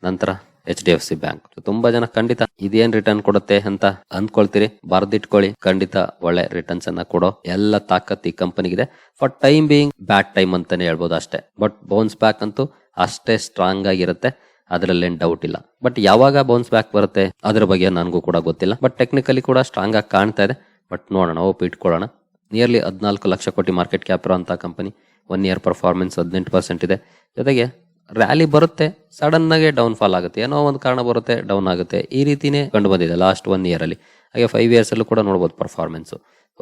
ನಂತರ H D F C bank ತುಂಬಾ ಜನ ಖಂಡಿತ ಇದೇನ್ ರಿಟರ್ನ್ ಕೊಡುತ್ತೆ ಅಂತ ಅಂದ್ಕೊಳ್ತೀರಿ. ಬರ್ದಿಟ್ಕೊಳ್ಳಿ. ಖಂಡಿತ ಒಳ್ಳೆ ರಿಟರ್ನ್ಸ್ ಅನ್ನ ಕೊಡೋ ಎಲ್ಲ ತಾಕತ್ ಈ ಕಂಪನಿಗಿದೆ. For time being bad time ಅಂತಾನೆ ಹೇಳ್ಬೋದು ಅಷ್ಟೇ. ಬಟ್ ಬೌನ್ಸ್ ಬ್ಯಾಕ್ ಅಂತೂ ಅಷ್ಟೇ ಸ್ಟ್ರಾಂಗ್ ಆಗಿರುತ್ತೆ. ಅದರಲ್ಲೇನು ಡೌಟ್ ಇಲ್ಲ. ಬಟ್ ಯಾವಾಗ ಬೌನ್ಸ್ ಬ್ಯಾಕ್ ಬರುತ್ತೆ? ಅದ್ರ ಬಗ್ಗೆ ನನಗೂ ಕೂಡ ಗೊತ್ತಿಲ್ಲ. ಬಟ್ ಟೆಕ್ನಿಕಲಿ ಕೂಡ ಸ್ಟ್ರಾಂಗ್ ಆಗಿ ಕಾಣ್ತಾ ಇದೆ. ಬಟ್ ನೋಡೋಣ ಓಪ್ ಇಟ್ಕೊಳ್ಳೋಣ. ನಿಯರ್ಲಿ ಹದಿನಾಲ್ಕು ಲಕ್ಷ ಕೋಟಿ ಮಾರ್ಕೆಟ್ ಕ್ಯಾಪ್ ಅಂತ ಕಂಪನಿ ಒನ್ ಇಯರ್ ಪರ್ಫಾರ್ಮೆನ್ಸ್ ಹದಿನೆಂಟು ಪರ್ಸೆಂಟ್ ಇದೆ. ಜೊತೆಗೆ ರ್ಯಾಲಿ ಬರುತ್ತೆ ಸಡನ್ ಆಗಿ ಡೌನ್ ಫಾಲ್ ಆಗುತ್ತೆ. ಏನೋ ಒಂದು ಕಾರಣ ಬರುತ್ತೆ ಡೌನ್ ಆಗುತ್ತೆ. ಈ ರೀತಿನೇ ಕಂಡು ಬಂದಿದೆ ಲಾಸ್ಟ್ ಒನ್ ಇಯರ್ ಅಲ್ಲಿ. ಹಾಗೆ ಫೈವ್ ಇಯರ್ಸಲ್ಲೂ ಕೂಡ ನೋಡ್ಬೋದು performance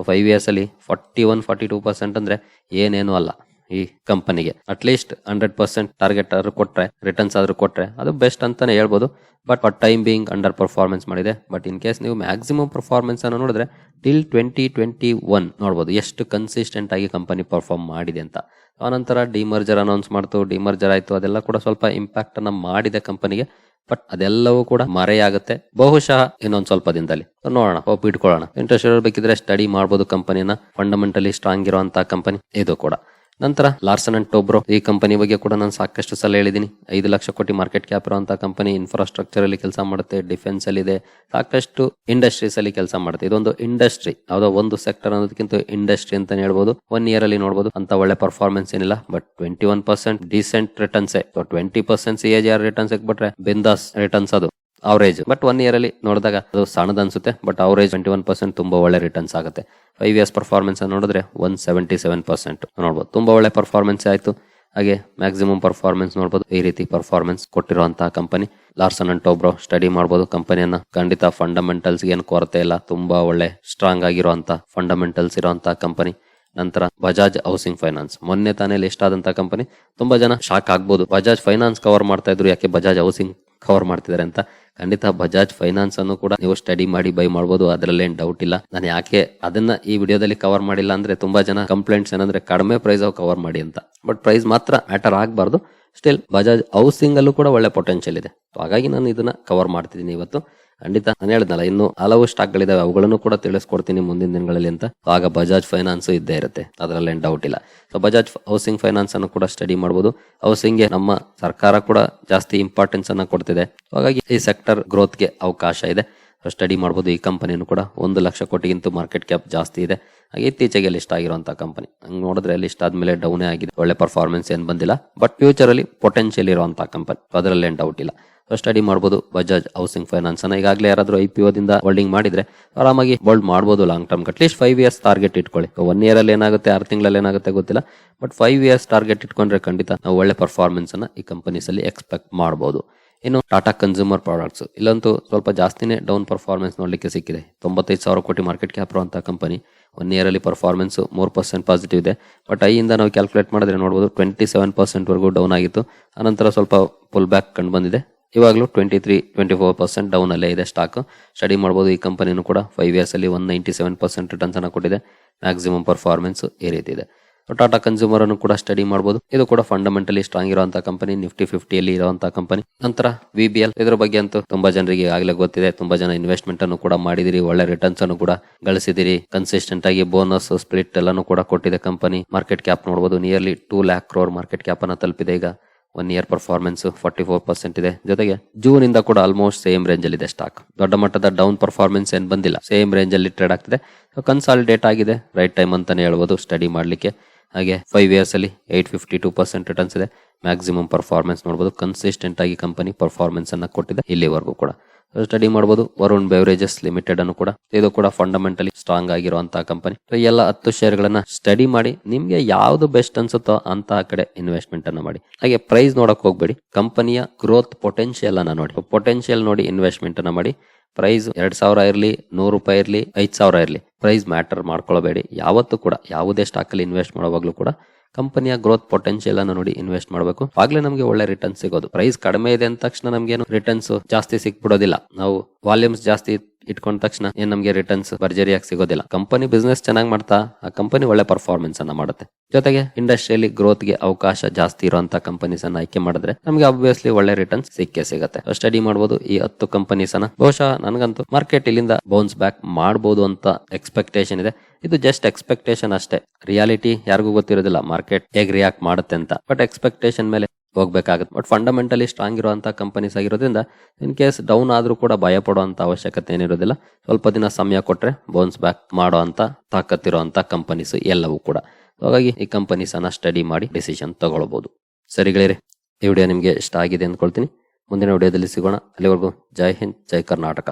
five ಇಯರ್ಸಲ್ಲಿ forty one forty two percent ಅಂದ್ರೆ ಏನೇನು ಅಲ್ಲ. ಈ ಕಂಪನಿಗೆ ಅಟ್ಲೀಸ್ಟ್ ಹಂಡ್ರೆಡ್ ಪರ್ಸೆಂಟ್ ಟಾರ್ಗೆಟ್ ಆದ್ರೂ ಕೊಟ್ರೆ ರಿಟರ್ನ್ಸ್ ಆದ್ರೂ ಕೊಟ್ರೆ ಅದು ಬೆಸ್ಟ್ ಅಂತಾನೆ ಹೇಳ್ಬೋದು. But for time being under performance ಮಾಡಿದೆ. ಬಟ್ ಇನ್ ಕೇಸ್ ನೀವು ಮ್ಯಾಕ್ಸಿಮಮ್ ಪರ್ಫಾರ್ಮೆನ್ಸ್ ಅನ್ನು ನೋಡಿದ್ರೆ ಟಿಲ್ ಟ್ವೆಂಟಿ ಟ್ವೆಂಟಿ ಒನ್ ನೋಡ್ಬೋದು ಎಷ್ಟು ಕನ್ಸಿಸ್ಟೆಂಟ್ ಆಗಿ ಕಂಪನಿ ಪರ್ಫಾರ್ಮ್ ಮಾಡಿದೆ ಅಂತ. ಆನಂತರ ಡಿಮರ್ಜರ್ ಅನೌನ್ಸ್ ಮಾಡ್ತು ಡಿಮರ್ಜರ್ ಆಯ್ತು, ಅದೆಲ್ಲ ಕೂಡ ಸ್ವಲ್ಪ ಇಂಪ್ಯಾಕ್ಟ್ ಅನ್ನ ಮಾಡಿದೆ ಕಂಪನಿಗೆ ಬಟ್ ಅದೆಲ್ಲವೂ ಕೂಡ ಮರೆಯಾಗುತ್ತೆ. ಬಹುಶಃ ಇನ್ನೊಂದು ಸ್ವಲ್ಪ ದಿನದಲ್ಲಿ. ನೋಡೋಣ ಹೋಪ್ ಇಟ್ಕೊಳ್ಳೋಣ ಇಂಟ್ರೆಸ್ಟ್ ಇರೋ ಬೇಕಿದ್ರೆ ಸ್ಟಡಿ ಮಾಡ್ಬೋದು ಕಂಪನಿನ ಫಂಡಮೆಂಟಲಿ ಸ್ಟ್ರಾಂಗ್ ಇರುವಂತಹ ಕಂಪನಿ ಇದು ಕೂಡ. ನಂತರ ಲಾರ್ಸನ್ ಅಂಡ್ ಟೋಬ್ರೋ, ಈ ಕಂಪನಿ ಬಗ್ಗೆ ಕೂಡ ನಾನು ಸಾಕಷ್ಟು ಸಲ ಹೇಳಿದ್ದೀನಿ ಐದು ಲಕ್ಷ ಕೋಟಿ ಮಾರ್ಕೆಟ್ ಕ್ಯಾಪ್ ಇರುವಂತಹ ಕಂಪನಿ ಇನ್ಫ್ರಾಸ್ಟ್ರಕ್ಚರ್ ಅಲ್ಲಿ ಕೆಲಸ ಮಾಡುತ್ತೆ ಡಿಫೆನ್ಸ್ ಅಲ್ಲಿ ಇದೆ, ಸಾಕಷ್ಟು ಇಂಡಸ್ಟ್ರೀಸ್ ಅಲ್ಲಿ ಕೆಲಸ ಮಾಡುತ್ತೆ. ಇದೊಂದು ಇಂಡಸ್ಟ್ರಿ ಯಾವುದೋ ಒಂದು ಸೆಕ್ಟರ್ ಅನ್ನೋದಕ್ಕಿಂತ ಇಂಡಸ್ಟ್ರಿ ಅಂತಾನೆ ಹೇಳ್ಬೋದು. ಒನ್ ಇಯರ್ ಅಲ್ಲಿ ನೋಡಬಹುದು ಅಂತ ಒಳ್ಳೆ ಪರ್ಫಾರ್ಮೆನ್ಸ್ ಏನಿಲ್ಲ. But twenty one percent decent returns twenty percent C A R returns ಬಿಟ್ರೆ ಬಿಂದಾಸ್ ರಿಟರ್ನ್ಸ್ ಅದು. ಅವರೇಜ್ ಬಟ್ ಒನ್ ಇಯರ್ ಅಲ್ಲಿ ನೋಡಿದಾಗ ಅದು ಸಣ್ಣದ ಅನ್ಸುತ್ತೆ but average twenty one percent ತುಂಬಾ ಒಳ್ಳೆ ರಿಟರ್ನ್ಸ್ ಆಗುತ್ತೆ. ಫೈವ್ ಇಯರ್ಸ್ ಪರ್ಫಾರ್ಮೆನ್ಸ್ ನೋಡಿದ್ರೆ ಒನ್ ಸೆವೆಂಟಿ ಸೆವೆನ್ ಪರ್ಸೆಂಟ್ ನೋಡ್ಬೋದು. ತುಂಬಾ ಒಳ್ಳೆ ಪರ್ಫಾರ್ಮೆನ್ಸ್ ಆಯ್ತು. ಹಾಗೆ ಮ್ಯಾಕ್ಸಿಮಮ್ ಪರ್ಫಾರ್ಮೆನ್ಸ್ ನೋಡ್ಬೋದು. ಈ ರೀತಿ ಪರ್ಫಾರ್ಮೆನ್ಸ್ ಕೊಟ್ಟಿರುವಂತಹ company Larsen and Toubro study ಮಾಡ್ಬೋದು. ಕಂಪನಿಯನ್ನ ಖಂಡಿತ ಫಂಡಮೆಂಟಲ್ಸ್ ಏನು ಕೊರತೆ ಇಲ್ಲ. ತುಂಬಾ ಒಳ್ಳೆ ಸ್ಟ್ರಾಂಗ್ ಆಗಿರುವಂತಹ ಫಂಡಮೆಂಟಲ್ಸ್ ಇರುವಂತಹ ಕಂಪನಿ ನಂತರ ಬಜಾಜ್ ಹೌಸಿಂಗ್ ಫೈನಾನ್ಸ್ ಮೊನ್ನೆ ತಾನೇ ಲಿಸ್ಟ್ ಆದಂತ ಕಂಪನಿ ತುಂಬಾ ಜನ ಶಾಕ್ ಆಗ್ಬೋದು. ಬಜಾಜ್ ಫೈನಾನ್ಸ್ ಕವರ್ ಮಾಡ್ತಾ ಇದ್ರು. ಯಾಕೆ ಬಜಾಜ್ ಹೌಸಿಂಗ್ ಕವರ್ ಮಾಡ್ತಿದ್ದಾರೆ ಅಂತ. ಖಂಡಿತ ಬಜಾಜ್ ಫೈನಾನ್ಸ್ ಅನ್ನು ಕೂಡ ನೀವು ಸ್ಟಡಿ ಮಾಡಿ ಬೈ ಮಾಡಬಹುದು ಅದರಲ್ಲೇನು ಡೌಟ್ ಇಲ್ಲ. ನಾನು ಯಾಕೆ ಅದನ್ನ ಈ ವಿಡಿಯೋದಲ್ಲಿ ಕವರ್ ಮಾಡಿಲ್ಲ ಅಂದ್ರೆ ತುಂಬಾ ಜನ ಕಂಪ್ಲೇಂಟ್ಸ್ ಏನಂದ್ರೆ ಕಡಿಮೆ ಪ್ರೈಸ್ ಕವರ್ ಮಾಡಿ ಅಂತ. ಬಟ್ ಪ್ರೈಸ್ ಮಾತ್ರ ಮ್ಯಾಟರ್ ಆಗಬಾರ್ದು. ಸ್ಟಿಲ್ ಬಜಾಜ್ ಹೌಸಿಂಗ್ ಅಲ್ಲೂ ಕೂಡ ಒಳ್ಳೆ ಪೊಟೆನ್ಶಿಯಲ್ ಇದೆ. ಹಾಗಾಗಿ ನಾನು ಇದನ್ನ ಕವರ್ ಮಾಡ್ತಿದ್ದೀನಿ ಇವತ್ತು. ಖಂಡಿತ ನಾನು ಹೇಳಿದ್ನಲ್ಲ, ಇನ್ನು ಹಲವು ಸ್ಟಾಕ್ಗಳಿದಾವೆ, ಅವುಗಳನ್ನು ಕೂಡ ತಿಳಿಸ್ಕೊಡ್ತೀನಿ ಮುಂದಿನ ದಿನಗಳಲ್ಲಿ ಅಂತ. ಆಗ ಬಜಾಜ್ ಫೈನಾನ್ಸ್ ಇದ್ದೇ ಇರುತ್ತೆ, ಅದರಲ್ಲೇನು ಡೌಟ್ ಇಲ್ಲ. ಸೊ ಬಜಾಜ್ ಹೌಸಿಂಗ್ ಫೈನಾನ್ಸ್ ಅನ್ನು ಕೂಡ ಸ್ಟಡಿ ಮಾಡಬಹುದು ಹೌಸಿಂಗ್ಗೆ ನಮ್ಮ ಸರ್ಕಾರ ಕೂಡ ಜಾಸ್ತಿ ಇಂಪಾರ್ಟೆನ್ಸ್ ಅನ್ನ ಕೊಡ್ತಿದೆ. ಹಾಗಾಗಿ ಈ ಸೆಕ್ಟರ್ ಗ್ರೋತ್ಗೆ ಅವಕಾಶ ಇದೆ. ಸ್ಟಡಿ ಮಾಡ್ಬೋದು. ಈ ಕಂಪನಿನೂ ಕೂಡ ಒಂದು ಲಕ್ಷ ಕೋಟಿಗಿಂತ ಮಾರ್ಕೆಟ್ ಕ್ಯಾಪ್ ಜಾಸ್ತಿ ಇದೆ. ಹಾಗೆ ಇತ್ತೀಚೆಗೆ ಲಿಸ್ಟ್ ಆಗಿರುವಂಥ ಕಂಪನಿ ಹಂಗೆ ನೋಡಿದ್ರೆ ಲಿಸ್ಟ್ ಆದಮೇಲೆ ಡೌನೇ ಆಗಿದೆ. ಒಳ್ಳೆ ಪರ್ಫಾರ್ಮೆನ್ಸ್ ಏನು ಬಂದಿಲ್ಲ. ಬಟ್ ಫ್ಯೂಚರಲ್ಲಿ ಪೊಟೆನ್ಷಿಯಲ್ ಇರುವಂಥ ಕಂಪನಿ ಅದರಲ್ಲೇನು ಡೌಟ್ ಇಲ್ಲ. ಸ್ಟಡಿ ಮಾಡ್ಬೋದು. ಬಜಾಜ್ ಹೌಸಿಂಗ್ ಫೈನಾನ್ಸ್ ಅನ್ನ ಈಗಾಗಲೇ ಯಾರಾದರೂ ಐ ಪಿ ದಿಂದ ಹೋಲ್ಡಿಂಗ್ ಮಾಡಿದ್ರೆ ಆರಾಮಾಗಿ ಹೋಲ್ಡ್ ಮಾಡ್ಬೋದು long term at least five years target ಇಟ್ಕೊಳ್ಳಿ. ಒನ್ ಇಯರಲ್ಲಿ ಏನಾಗುತ್ತೆ, ಆರು ತಿಂಗಳಲ್ಲಿ ಏನಾಗುತ್ತೆ ಗೊತ್ತಿಲ್ಲ. ಬಟ್ ಫೈವ್ ಇಯರ್ಸ್ ಟಾರ್ಗೆಟ್ ಇಟ್ಕೊಂಡ್ರೆ ಖಂಡಿತ ನಾವು ಒಳ್ಳೆ ಪರ್ಫಾರ್ಮೆನ್ಸ್ ಅನ್ನ ಈ ಕಂಪನೀಸಲ್ಲಿ ಎಕ್ಸ್ಪೆಕ್ಟ್ ಮಾಡಬಹುದು ಇನ್ನು ಟಾಟಾ ಕನ್ಸ್ಯೂಮರ್ ಪ್ರಾಡಕ್ಟ್ಸ್ ಇಲ್ಲಂತೂ ಸ್ವಲ್ಪ ಜಾಸ್ತಿನೇ ಡೌನ್ ಪರ್ಫಾರ್ಮೆನ್ಸ್ ನೋಡಲಿಕ್ಕೆ ಸಿಕ್ಕಿದೆ. ತೊಂಬತ್ತೈದು ಸಾವಿರ ಕೋಟಿ ಮಾರ್ಕೆಟ್ ಕ್ಯಾಪ್ ಇರುವಂಥ ಕಂಪನಿ ಒನ್ ಇಯರಲ್ಲಿ ಪರ್ಫಾರ್ಮೆನ್ಸ್ ಮೂರು ಪರ್ಸೆಂಟ್ ಪಾಸಿಟಿವ್ ಇದೆ. ಬಟ್ ಐಯಿಂದ ನಾವು ಕ್ಯಾಲ್ಕುಲೇಟ್ ಮಾಡಿದ್ರೆ ನೋಡ್ಬೋದು ಟ್ವೆಂಟಿ ಸೆವೆನ್ ಪರ್ಸೆಂಟ್ ವರೆಗೂ ಡೌನ್ ಆಗಿತ್ತು. ಅನಂತರ ಸ್ವಲ್ಪ ಫುಲ್ ಬ್ಯಾಕ್ ಕಂಡು ಬಂದಿದೆ. ಇವಾಗಲೂ twenty three twenty four percent down ಅಲ್ಲೇ ಇದೆ ಸ್ಟಾಕ್ ಸ್ಟಡಿ ಮಾಡ್ಬೋದು ಈ ಕಂಪನಿನೂ ಕೂಡ. ಫೈವ್ ಇಯರ್ಸ್ ಅಲ್ಲಿ one ninety seven percent returns ಅನ್ನ ಕೊಟ್ಟಿದೆ. ಮ್ಯಾಕ್ಸಿಮಮ್ ಪರ್ಫಾರ್ಮೆನ್ಸ್ ಈ ರೀತಿ ಇದೆ. ಟಾಟಾ ಕನ್ಸ್ಯೂಮರ್ ಅನ್ನು ಕೂಡ ಸ್ಟಡಿ ಮಾಡಬಹುದು ಇದು ಕೂಡ ಫಂಡಮೆಂಟಲಿ ಸ್ಟ್ರಾಂಗ್ ಇರುವಂತಹ ಕಂಪನಿ ನಿಫ್ಟಿ ಫಿಫ್ಟಿಯಲ್ಲಿ ಇರುವಂತಹ ಕಂಪನಿ ನಂತರ ವಿ ಬಿ ಎಲ್ ಇದ್ರ ಬಗ್ಗೆ ಅಂತೂ ತುಂಬಾ ಜನರಿಗೆ ಆಗಲೇ ಗೊತ್ತಿದೆ. ತುಂಬಾ ಜನ ಇನ್ವೆಸ್ಟ್ಮೆಂಟ್ ಅನ್ನು ಕೂಡ ಮಾಡಿದಿರಿ, ಒಳ್ಳೆ ರಿಟರ್ನ್ಸ್ ಅನ್ನು ಕೂಡ ಗಳಿಸಿದಿರಿ. ಕನ್ಸಿಸ್ಟೆಂಟ್ ಆಗಿ ಬೋನಸ್ ಸ್ಪ್ಲಿಟ್ ಎಲ್ಲಾನು ಕೂಡ ಕೊಟ್ಟಿದೆ ಕಂಪನಿ ಮಾರ್ಕೆಟ್ ಕ್ಯಾಪ್ ನೋಡಬಹುದು nearly two lakh crore market cap ಅನ್ನು ತಲುಪಿದೆ. ಈಗ one year performance forty four percent ಇದೆ. ಜೊತೆಗೆ ಜೂನ್ ಇಂದ ಕೂಡ ಆಲ್ಮೋಸ್ಟ್ ಸೇಮ್ ರೇಂಜ್ ಅಲ್ಲಿ ಇದೆ ಸ್ಟಾಕ್ ದೊಡ್ಡ ಮಟ್ಟದ ಡೌನ್ ಪರ್ಫಾರ್ಮೆನ್ಸ್ ಏನ್ ಬಂದಿಲ್ಲ. ಸೇಮ್ ರೇಂಜ್ ಅಲ್ಲಿ ಟ್ರೇಡ್ ಆಗ್ತಿದೆ. ಕನ್ಸಾಲಿಡೇಟ್ ಆಗಿದೆ. ರೈಟ್ ಟೈಮ್ ಅಂತಾನೆ ಹೇಳ್ಬೋದು ಸ್ಟಡಿ ಮಾಡ್ಲಿಕ್ಕೆ. ಹಾಗೆ ಫೈವ್ ಇಯರ್ಸ್ ಅಲ್ಲಿ eight fifty two percent returns ಇದೆ. ಮ್ಯಾಕ್ಸಿಮಮ್ ಪರ್ಫಾರ್ಮೆನ್ಸ್ ನೋಡಬಹುದು ಕನ್ಸಿಸ್ಟೆಂಟ್ ಆಗಿ ಕಂಪನಿ ಪರ್ಫಾರ್ಮೆನ್ಸ್ ಅನ್ನ ಕೊಟ್ಟಿದೆ ಇಲ್ಲಿವರೆಗೂ ಕೂಡ. ಸ್ಟಡಿ ಮಾಡಬಹುದು ವರುಣ್ ಬೆವರೇಜಸ್ ಲಿಮಿಟೆಡ್ ಅನ್ನು ಕೂಡ. ಇದು ಕೂಡ ಫಂಡಮೆಂಟಲಿ ಸ್ಟ್ರಾಂಗ್ ಆಗಿರುವಂತಹ ಕಂಪನಿ ಎಲ್ಲ ಹತ್ತು ಶೇರ್ ಗಳನ್ನ ಸ್ಟಡಿ ಮಾಡಿ, ನಿಮ್ಗೆ ಯಾವ್ದು ಬೆಸ್ಟ್ ಅನ್ಸುತ್ತೋ ಅಂತ ಕಡೆ ಇನ್ವೆಸ್ಟ್ಮೆಂಟ್ ಅನ್ನ ಮಾಡಿ. ಹಾಗೆ ಪ್ರೈಸ್ ನೋಡಕ್ ಹೋಗ್ಬೇಡಿ. ಕಂಪನಿಯ ಗ್ರೋತ್ ಪೊಟೆನ್ಶಿಯಲ್ ಅನ್ನ ನೋಡಿ. ಪೊಟೆನ್ಶಿಯಲ್ ನೋಡಿ ಇನ್ವೆಸ್ಟ್ಮೆಂಟ್ ಅನ್ನ ಮಾಡಿ. ಪ್ರೈಸ್ ಎರಡ್ ಸಾವಿರ ಇರಲಿ, ನೂರು ರೂಪಾಯಿ ಇರಲಿ, ಐದ್ ಸಾವಿರ ಇರಲಿ. ಪ್ರೈಸ್ ಮ್ಯಾಟರ್ ಮಾಡ್ಕೊಳ್ಬೇಡಿ. ಯಾವತ್ತೂ ಕೂಡ, ಯಾವುದೇ ಸ್ಟಾಕ್ ಅಲ್ಲಿ ಇನ್ವೆಸ್ಟ್ ಮಾಡುವಾಗ್ಲೂ ಕೂಡ ಕಂಪನಿಯ ಗ್ರೋತ್ ಪೊಟೆನ್ಶಿಯಲ್ ಅನ್ನು ನೋಡಿ ಇನ್ವೆಸ್ಟ್ ಮಾಡಬೇಕು. ಆಗ್ಲೇ ನಮಗೆ ಒಳ್ಳೆ ರಿಟರ್ನ್ ಸಿಗೋದು. ಪ್ರೈಸ್ ಕಡಿಮೆ ಇದೆ ಅಂದ ತಕ್ಷಣ ನಮ್ಗೇನು ರಿಟರ್ನ್ಸ್ ಜಾಸ್ತಿ ಸಿಕ್ಬಿಡೋದಿಲ್ಲ. ನಾವು ವಾಲ್ಯೂಮ್ಸ್ ಜಾಸ್ತಿ ಇಟ್ಕೊಂಡ ತಕ್ಷಣ ಏನ್ ನಮಗೆ ರಿಟರ್ನ್ಸ್ ಭರ್ಜರಿಯಾಗಿ ಸಿಗೋದಿಲ್ಲ. ಕಂಪನಿ ಬಿಸ್ನೆಸ್ ಚೆನ್ನಾಗಿ ಮಾಡ್ತಾ, ಆ ಕಂಪನಿ ಒಳ್ಳೆ ಪರ್ಫಾರ್ಮೆನ್ಸ್ ಅನ್ನ ಮಾಡುತ್ತೆ. ಜೊತೆಗೆ ಇಂಡಸ್ಟ್ರಿಯಲ್ಲಿ ಗ್ರೋತ್ಗೆ ಅವಕಾಶ ಜಾಸ್ತಿ ಇರುವಂತಹ ಕಂಪನೀಸ್ ಅನ್ನ ಆಯ್ಕೆ ಮಾಡಿದ್ರೆ ನಮಗೆ ಅಬ್ವಿಯಸ್ಲಿ ಒಳ್ಳೆ ರಿಟರ್ನ್ಸ್ ಸಿಕ್ಕೇ ಸಿಗುತ್ತೆ. ಸ್ಟಡಿ ಮಾಡಬಹುದು ಈ ಹತ್ತು ಕಂಪನೀಸ್ ಅನ್ನ. ಬಹುಶಃ ನನಗಂತೂ ಮಾರ್ಕೆಟ್ ಇಲ್ಲಿಂದ ಬೌನ್ಸ್ ಬ್ಯಾಕ್ ಮಾಡಬಹುದು ಅಂತ ಎಕ್ಸ್ಪೆಕ್ಟೇಷನ್ ಇದೆ. ಇದು ಜಸ್ಟ್ ಎಕ್ಸ್ಪೆಕ್ಟೇಷನ್ ಅಷ್ಟೇ. ರಿಯಾಲಿಟಿ ಯಾರಿಗೂ ಗೊತ್ತಿರೋದಿಲ್ಲ ಮಾರ್ಕೆಟ್ ಹೇಗೆ ರಿಯಾಕ್ಟ್ ಮಾಡುತ್ತೆ ಅಂತ. ಬಟ್ ಎಕ್ಸ್ಪೆಕ್ಟೇಷನ್ ಮೇಲೆ ಹೋಗ್ಬೇಕಾಗುತ್ತೆ. ಬಟ್ ಫಂಡಮೆಂಟಲಿ ಸ್ಟ್ರಾಂಗ್ ಇರುವಂತಹ ಕಂಪನೀಸ್ ಆಗಿರೋದ್ರಿಂದ ಇನ್ ಕೇಸ್ ಡೌನ್ ಆದ್ರೂ ಕೂಡ ಭಯ ಪಡುವಂತ ಅವಶ್ಯಕತೆ ಏನಿರೋದಿಲ್ಲ. ಸ್ವಲ್ಪ ದಿನ ಸಮಯ ಕೊಟ್ರೆ ಬೌನ್ಸ್ ಬ್ಯಾಕ್ ಮಾಡೋ ಅಂತ ತಾಕತ್ತಿರುವಂತ ಕಂಪನೀಸ್ ಎಲ್ಲವೂ ಕೂಡ. ಹಾಗಾಗಿ ಈ ಕಂಪನೀಸ್ ಅನ್ನ ಸ್ಟಡಿ ಮಾಡಿ ಡಿಸಿಷನ್ ತಗೊಳ್ಬೋದು. ಸರಿ ಗೆಳೆಯರೆ, ಈ ವಿಡಿಯೋ ನಿಮಗೆ ಇಷ್ಟ ಆಗಿದೆ ಅಂದ್ಕೊಳ್ತೀನಿ. ಮುಂದಿನ ವಿಡಿಯೋದಲ್ಲಿ ಸಿಗೋಣ. ಅಲ್ಲಿವರೆಗೂ ಜೈ ಹಿಂದ್, ಜೈ ಕರ್ನಾಟಕ.